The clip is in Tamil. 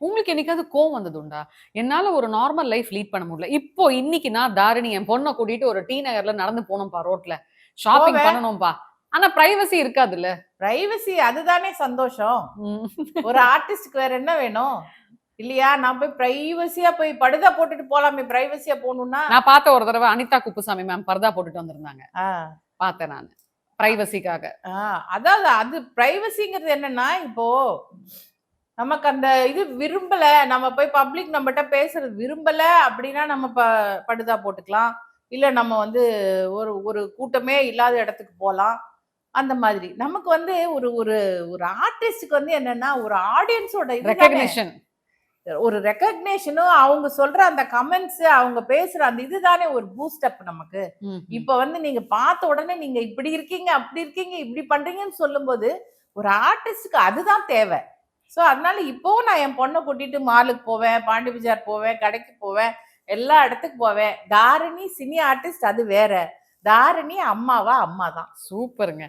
உங்களுக்கு என்னைக்காவது கோவம் வந்ததுண்டா? என்னால ஒரு நார்மல் லைஃப் லீட் பண்ண முடியல. இப்போ இன்னைக்கு நான் தாரிணி என் பொண்ணை கூட்டிட்டு ஒரு டி நகர்ல நடந்து போகணும்பா ரோட்ல ஷாப்பிங். பண்ணணும்பா. ஆனா பிரைவசி இருக்காதுல்ல. பிரைவசி அதுதானே சந்தோஷம். ஒரு ஆர்டிஸ்ட்க்கு வேற என்ன வேணும்? இல்லையா? நான் போய் பிரைவசியா போய் படுதா போட்டுட்டு போலாமே. பிரைவசியா போகணும்னா? நான் பார்த்த ஒரு தடவை அனிதா குப்புசாமி மேம் பர்தா போட்டுட்டு வந்திருந்தாங்க. பார்த்தேன் நான். பிரைவசிக்காக அதாவது அது பிரைவசிங்கிறது என்னன்னா இப்போ நமக்கு அந்த இது விரும்பல. நம்ம போய் பப்ளிக் நம்மகிட்ட பேசுறது விரும்பல அப்படின்னா நம்ம ப படுதா போட்டுக்கலாம். இல்ல நம்ம வந்து ஒரு ஒரு கூட்டமே இல்லாத இடத்துக்கு போகலாம் அந்த மாதிரி. நமக்கு வந்து ஒரு ஒரு ஒரு ஆர்டிஸ்டுக்கு வந்து என்னன்னா ஒரு ஆடியன்ஸோட ரெக்கக்னிஷன் ஒரு ரெக்கக்னேஷனும் அவங்க சொல்ற அந்த கமெண்ட்ஸ் அவங்க பேசுற அந்த இதுதானே ஒரு பூஸ்ட் அப் நமக்கு. இப்ப வந்து நீங்க பார்த்த உடனே நீங்க இப்படி இருக்கீங்க அப்படி இருக்கீங்க இப்படி பண்றீங்கன்னு சொல்லும்போது ஒரு ஆர்டிஸ்டுக்கு அதுதான் தேவை. ஸோ அதனால இப்போவும் நான் என் பொண்ணை கூட்டிட்டு மாலுக்கு போவேன் பாண்டி பஜார் போவேன் கடைக்கு போவேன் எல்லா இடத்துக்கு போவேன். தாரிணி சினி ஆர்டிஸ்ட் அது வேற. தாரிணி அம்மாவா அம்மா தான் சூப்பருங்க.